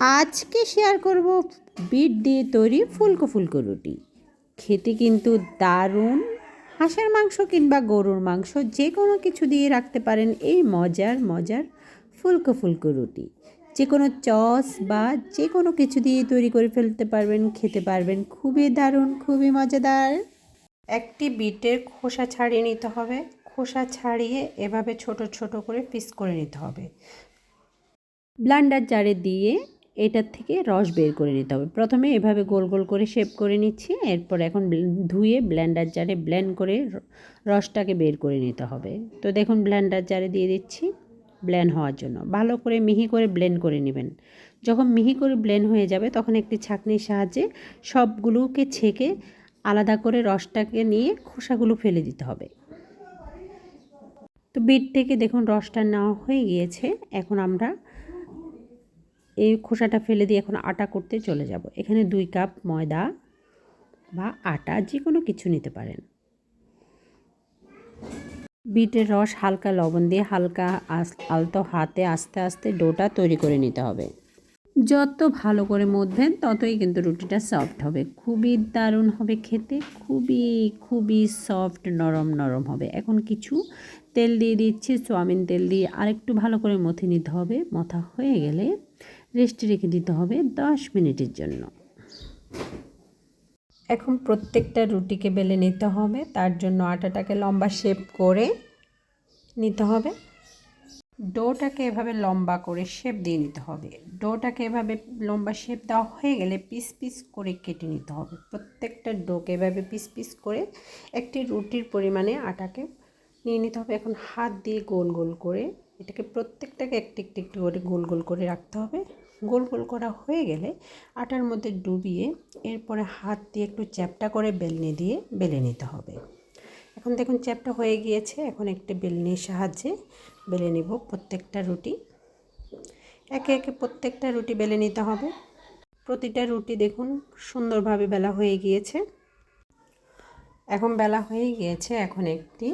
আজকে শেয়ার করব বিট দিয়ে তৈরি ফুলকো ফুলকো রুটি। খেতে কিন্তু দারুণ। হাঁসের মাংস কিংবা গরুর মাংস যে কোনো কিছু দিয়ে রাখতে পারেন এই মজার মজার ফুলকো ফুলকো রুটি। যে কোনো চস বা যে কোনো কিছু দিয়ে তৈরি করে ফেলতে পারবেন, খেতে পারবেন। খুবই দারুণ, খুবই মজাদার। একটি বিটের খোসা ছাড়িয়ে নিতে হবে। খোসা ছাড়িয়ে এভাবে ছোট ছোট করে পিস করে নিতে হবে। ব্লান্ডার জারে দিয়ে এটার থেকে রস বের করে নিতে হবে। প্রথমে এভাবে গোল গোল করে শেপ করে নিচ্ছি, এরপর এখন ধুয়ে ব্লেন্ডার জারে ব্লেন্ড করে রসটাকে বের করে নিতে হবে। তো দেখুন ব্লেন্ডার জারে দিয়ে দিচ্ছি ব্লেন্ড হওয়ার জন্য। ভালো করে মিহি করে ব্লেন্ড করে নেবেন। যখন মিহি করে ব্লেন্ড হয়ে যাবে তখন একটি ছাঁকনির সাহায্যে সবগুলোকে ছেঁকে আলাদা করে রসটাকে নিয়ে খোসাগুলো ফেলে দিতে হবে। তো বিট থেকে দেখুন রসটা নেওয়া হয়ে গিয়েছে। এখন আমরা এই খোসাটা ফেলে দিয়ে এখন আটা করতে চলে যাব। এখানে দুই কাপ ময়দা বা আটা যে কোনো কিছু নিতে পারেন। বিটের রস হালকা লবণ দিয়ে হালকা আলতো হাতে আস্তে আস্তে ডোটা তৈরি করে নিতে হবে। যত ভালো করে মধ্যেন ততই কিন্তু রুটিটা সফট হবে। খুবই দারুণ হবে খেতে, খুবই খুবই সফট, নরম নরম হবে। এখন কিছু তেল দিয়ে দিচ্ছি, সোয়াবিন তেল দিয়ে আরেকটু ভালো করে মথে নিতে হবে। মথা হয়ে গেলে রেস্টে রেখে দিতে হবে দশ মিনিটের জন্য। এখন প্রত্যেকটা রুটিকে বেলে নিতে হবে, তার জন্য আটাটাকে লম্বা শেপ করে নিতে হবে। ডোটাকে এভাবে লম্বা করে শেপ দিয়ে নিতে হবে। ডোটাকে এভাবে লম্বা শেপ দেওয়া হয়ে গেলে পিস পিস করে কেটে নিতে হবে। প্রত্যেকটা ডোকে এভাবে পিস পিস করে একটি রুটির পরিমাণে আটাকে নিয়ে নিতে হবে। এখন হাত দিয়ে গোল গোল করে এটাকে প্রত্যেকটাকে একটি একটি একটু করে গোল গোল করে রাখতে হবে। গোল গোল করা হয়ে গেলে আটার মধ্যে ডুবিয়ে এরপরে হাত দিয়ে একটু চ্যাপটা করে বেলনি দিয়ে বেলে নিতে হবে। এখন দেখুন চ্যাপটা হয়ে গিয়েছে, এখন একটি বেলনির সাহায্যে বেলে নেব প্রত্যেকটা রুটি। একে একে প্রত্যেকটা রুটি বেলে নিতে হবে। প্রতিটা রুটি দেখুন সুন্দরভাবে বেলা হয়ে গিয়েছে। এখন বেলা হয়ে গিয়েছে, এখন একটি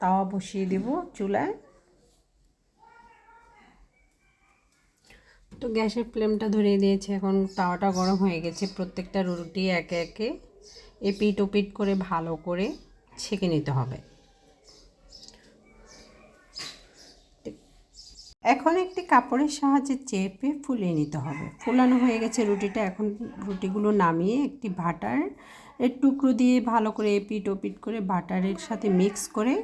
তাওয়া বসিয়ে দেব চুলায়। তো গ্যাসের ফ্লেমটা ধরিয়ে দিয়েছে। এখন তাওয়াটা গরম হয়ে গেছে। প্রত্যেকটা রুটি একে একে এপিট ওপিট করে ভালো করে ছেঁকে নিতে হবে। এখন একটি কাপড়ের সাহায্যে চেপে ফুলিয়ে নিতে হবে। ফুলানো হয়ে গেছে রুটিটা। এখন রুটিগুলো নামিয়ে একটি বাটার এর টুকরো দিয়ে ভালো করে এপিট ওপিট করে বাটারের সাথে মিক্স করে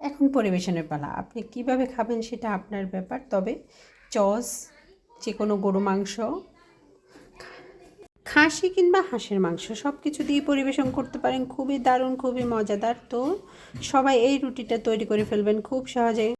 এখন পরিবেশনের পালা। আপনি কীভাবে খাবেন সেটা আপনার ব্যাপার। তবে চস যে কোনো গরু, মাংস, খাসি কিংবা হাঁসের মাংস সব কিছু দিয়ে পরিবেশন করতে পারেন। খুবই দারুণ, খুবই মজাদার। তো সবাই এই রুটিটা তৈরি করে ফেলবেন খুব সহজে